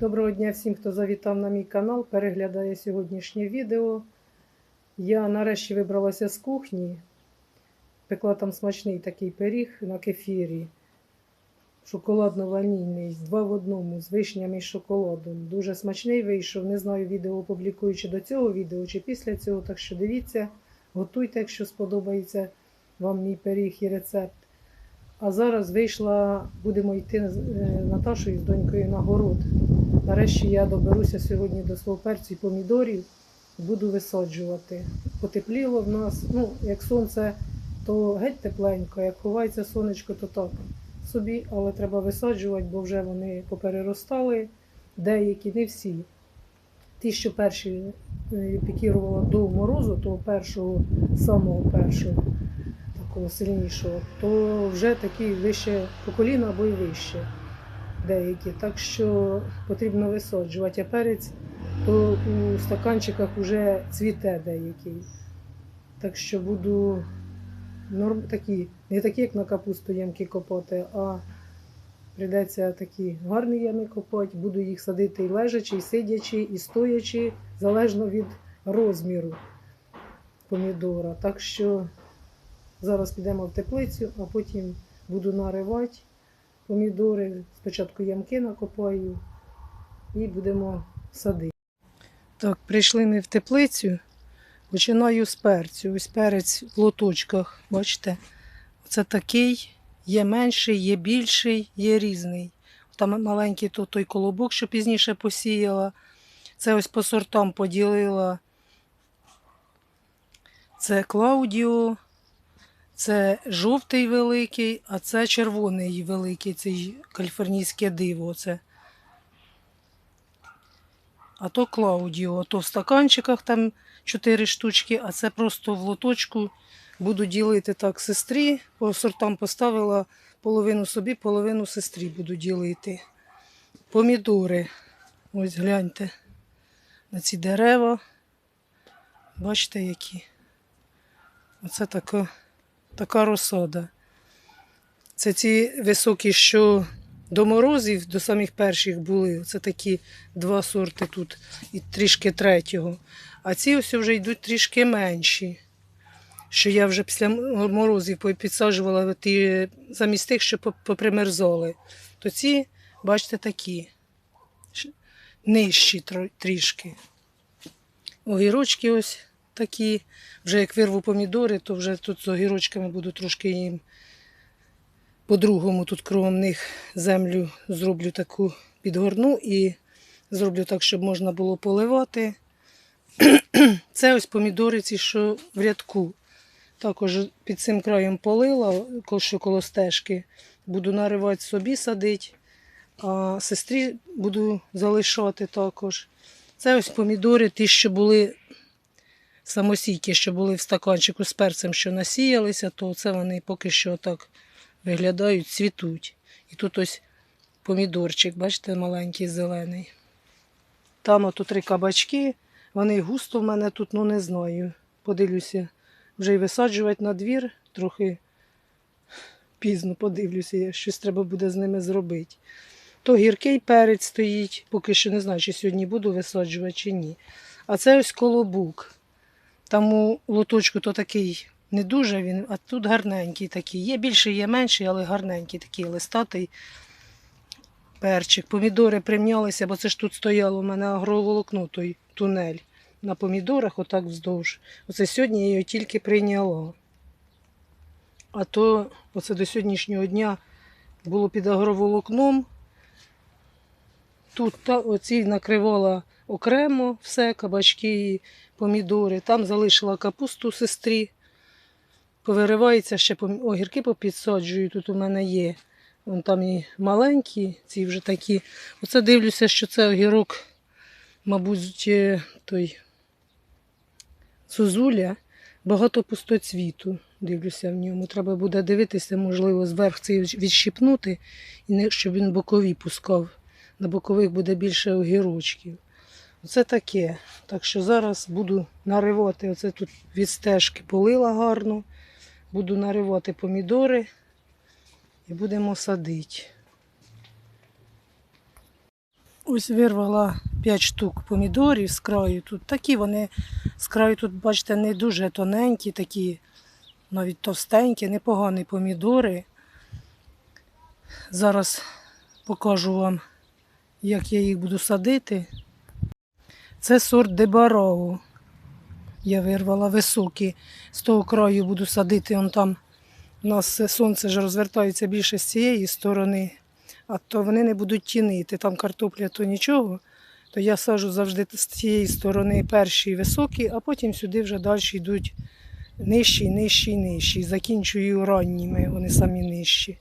Доброго дня всім, хто завітав на мій канал, переглядає сьогоднішнє відео. Я нарешті вибралася з кухні. Пекла там смачний такий пиріг на кефірі. Шоколадно-ванільний, два в одному, з вишнями і шоколадом. Дуже смачний вийшов. Не знаю, відео опублікую чи до цього відео, чи після цього. Так що дивіться, готуйте, якщо сподобається вам мій пиріг і рецепт. А зараз вийшла, будемо йти з е, Наташою з донькою на город. Нарешті я доберуся сьогодні до свого і помідорів, буду висаджувати. Потепліло в нас, ну, як сонце, то геть тепленько, як ховається сонечко, то так собі, але треба висаджувати, бо вже вони попереростали, деякі, не всі. Ті, що перші е, пікірувала до морозу, того першого, самого першого, такого сильнішого, то вже такі вище по коліна або й вище деякі. Так що потрібно висаджувати. А перець то у стаканчиках вже цвіте деякий. Так що буду норм такі, не такі, як на капусту ямки копати, а прийдеться такі гарні ями копати. Буду їх садити і лежачи, і сидячи, і стоячи, залежно від розміру помідора. Так що зараз підемо в теплицю, а потім буду наривати помідори. Спочатку ямки накопаю і будемо садити. Так, прийшли ми в теплицю. Починаю з перцю. Ось перець в лоточках. Бачите? Це такий, є менший, є більший, є різний. Там маленький то той колобок, що пізніше посіяла. Це ось по сортам поділила. Це Клаудіо, це жовтий великий, а це червоний великий, цей каліфорнійське диво. Це. А то Клаудіо, а то в стаканчиках там 4 штучки, а це просто в лоточку буду ділити так сестрі. По сортам поставила половину собі, половину сестрі буду ділити. Помідори. Ось гляньте на ці дерева. Бачите, які. Оце така, така розсада. Це ці високі, що до морозів, до самих перших були. Це такі два сорти тут і трішки третього. А ці ось вже йдуть трішки менші. Що я вже після морозів підсаджувала ті, замість тих, що попримерзали. То ці, бачите, такі нижчі трішки. Огірочки ось такі. Вже як вирву помідори, то вже тут з огірочками буду трошки їм по-другому тут кругом них землю зроблю таку підгорну і зроблю так, щоб можна було поливати. Це ось помідори ці, що в рядку. Також під цим краєм полила, що коло стежки. Буду наривати собі садити, а сестрі буду залишати також. Це ось помідори, ті, що були самосійки, що були в стаканчику з перцем, що насіялися, то це вони поки що так виглядають, цвітуть. І тут ось помідорчик, бачите, маленький зелений. Там ото три кабачки, вони густо в мене тут, ну не знаю. Подивлюся, вже й висаджувати на двір, трохи пізно подивлюся, щось треба буде з ними зробити. То гіркий перець стоїть, поки що не знаю, чи сьогодні буду висаджувати, чи ні. А це ось колобук. Там у лоточку то такий не дуже він, а тут гарненький такий. Є більший, є менший, але гарненький такий листатий перчик. Помідори примнялися, бо це ж тут стояло у мене агроволокно, той тунель на помідорах, отак вздовж. Оце сьогодні я його тільки прийняла. А то оце до сьогоднішнього дня було під агроволокном. Тут та, оці накривала окремо все, кабачки і помідори. Там залишила капусту сестрі. Повиривається ще огірки попідсаджую. Тут у мене є. Вон там і маленькі, ці вже такі. Оце дивлюся, що це огірок, мабуть, е, той Сузуля. Багато пустоцвіту. Дивлюся в ньому. Треба буде дивитися, можливо, зверху цей відщипнути, щоб він бокові пускав. На бокових буде більше огірочків. Оце таке. Так що зараз буду наривати. Оце тут від стежки полила гарно. Буду наривати помідори і будемо садити. Ось вирвала 5 штук помідорів з краю. Тут такі вони з краю тут, бачите, не дуже тоненькі, такі навіть товстенькі, непогані помідори. Зараз покажу вам, як я їх буду садити. Це сорт Дебароу. Я вирвала високі. З того краю буду садити. Он там у нас сонце ж розвертається більше з цієї сторони, а то вони не будуть тінити. Там картопля, то нічого. То я саджу завжди з цієї сторони перші високі, а потім сюди вже далі йдуть нижчі, нижчі, нижчі. Закінчую ранніми, вони самі нижчі.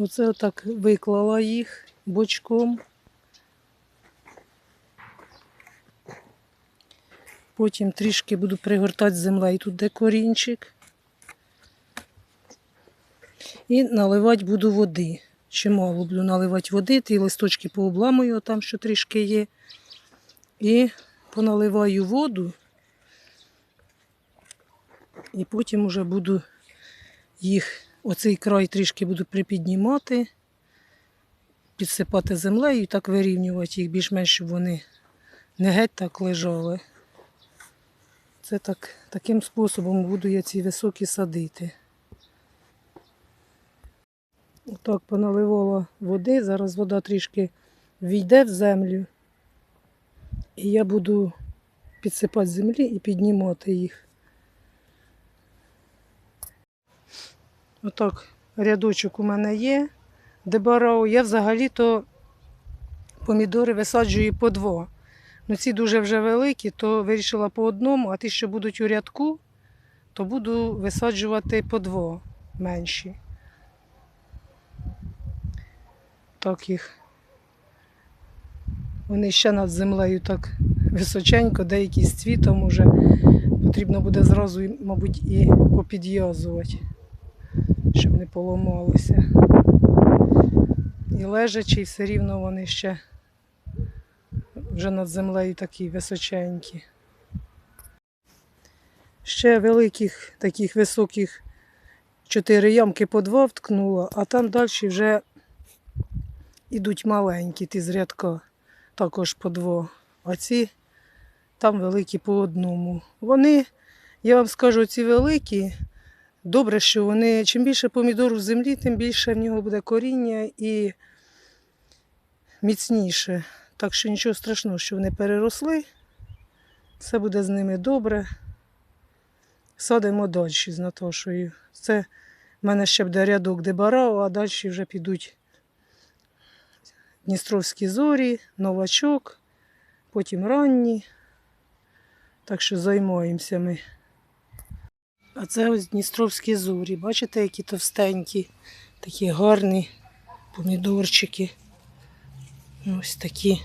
Оце отак виклала їх бочком. Потім трішки буду пригортати землею тут де корінчик. І наливати буду води. Чимало буду наливати води, ті листочки пообламую, там що трішки є. І поналиваю воду. І потім вже буду їх, оцей край трішки буду припіднімати, підсипати землею і так вирівнювати їх більш-менш, щоб вони не геть так лежали. Це так, таким способом буду я ці високі садити. Отак поналивала води, зараз вода трішки війде в землю. І я буду підсипати землі і піднімати їх. Отак рядочок у мене є. Дебарау. Я взагалі-то помідори висаджую по два. Ну, ці дуже вже великі, то вирішила по одному, а ті, що будуть у рядку, то буду висаджувати по два менші. Так їх. Вони ще над землею так височенько, деякі з цвітом уже потрібно буде зразу, мабуть, і попідв'язувати, щоб не поламалося. І лежачі, і все рівно вони ще вже над землею такі височенькі. Ще великих таких високих чотири ямки по два вткнула, а там далі вже ідуть маленькі, ті з рядка, також по два. А ці там великі по одному. Вони, я вам скажу, ці великі, добре, що вони, чим більше помідору в землі, тим більше в нього буде коріння і міцніше. Так що нічого страшного, що вони переросли. Все буде з ними добре. Садимо далі з Наташою. Це в мене ще буде рядок дебарау, а далі вже підуть Дністровські зорі, новачок, потім ранні. Так що займаємося ми. А це ось Дністровські зорі. Бачите, які товстенькі, такі гарні помідорчики. Ось такі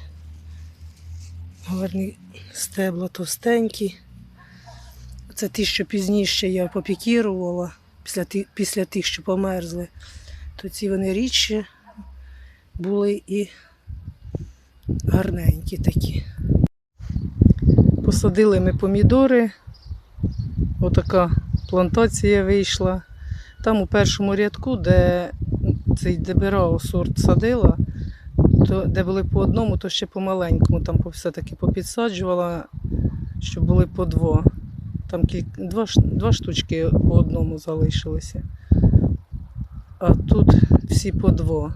гарні стебла товстенькі. Це ті, що пізніше я попікірувала, після тих, після тих, що померзли. То ці вони рідші були і гарненькі такі. Посадили ми помідори. Отака плантація вийшла. Там у першому рядку, де цей деберао сорт садила, то де були по одному, то ще по маленькому. Там все-таки попідсаджувала, щоб були по два. Там кіль... два, два штучки по одному залишилися. А тут всі по два.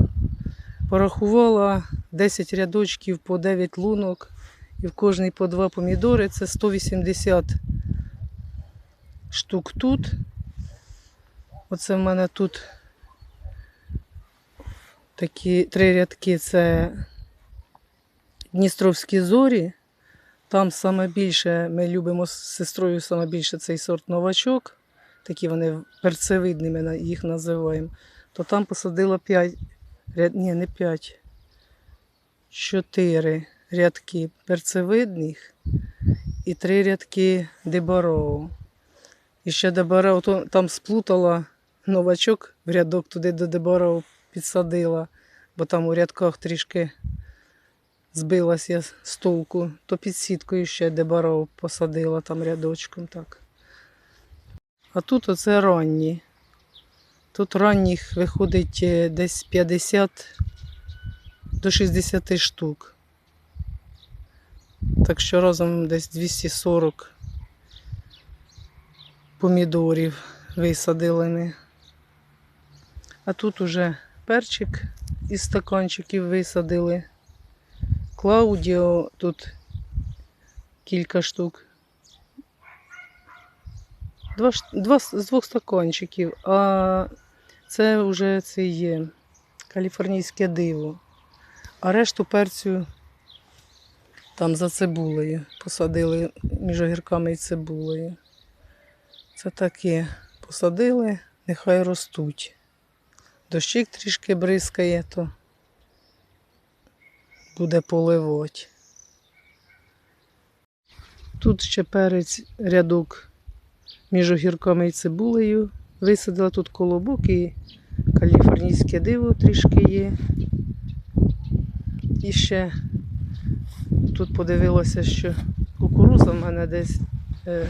Порахувала 10 рядочків по 9 лунок, і в кожний по два помідори. Це 180 штук тут. Оце в мене тут такі три рядки це Дністровські зорі. Там саме більше ми любимо з сестрою саме більше цей сорт новачок. Такі вони перцевидні, ми їх називаємо. То там посадила 5, ряд, ні, не 5, 4 рядки перцевидних і 3 рядки дебароу. І ще дебароу, то там сплутала новачок в рядок туди до дебароу підсадила, бо там у рядках трішки збилась я з толку, то під сіткою ще дебароу посадила там рядочком так. А тут оце ранні. Тут ранніх виходить е, десь 50 до 60 штук. Так що разом десь 240 помідорів висадили. ми. А тут уже перчик із стаканчиків висадили. Клаудіо тут кілька штук. Два, два з двох стаканчиків, а це вже це є каліфорнійське диво. А решту перцю там за цибулею посадили між огірками і цибулею. Це таке посадили, нехай ростуть. Дощик трішки бризкає, то буде поливати. Тут ще перець рядок між огірками і цибулею. Висадила тут колобок і каліфорнійське диво трішки є. І ще тут подивилася, що кукуруза в мене десь е,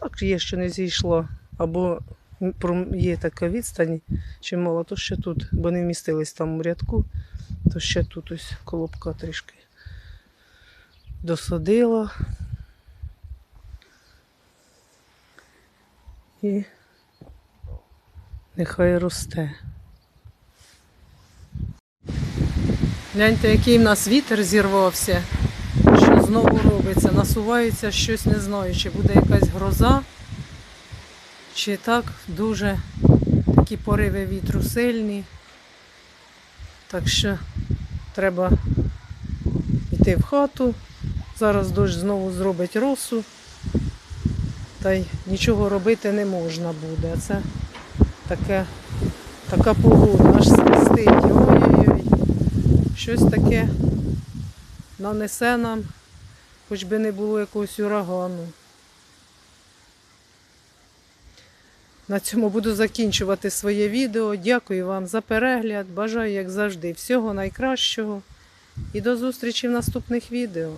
так є, що не зійшла. Або є така відстань чимало, то ще тут, бо не вмістились там у рядку, то ще тут ось колобка трішки досадила. І нехай росте. Гляньте, який в нас вітер зірвався. Знову робиться? Насувається щось, не знаю, чи буде якась гроза, чи так дуже такі пориви вітру сильні. Так що треба йти в хату. Зараз дощ знову зробить росу. Та й нічого робити не можна буде. Це таке, така погода, аж свистить. Ой-ой-ой. Щось таке нанесе нам, хоч би не було якогось урагану. На цьому буду закінчувати своє відео. Дякую вам за перегляд. Бажаю, як завжди, всього найкращого. І до зустрічі в наступних відео.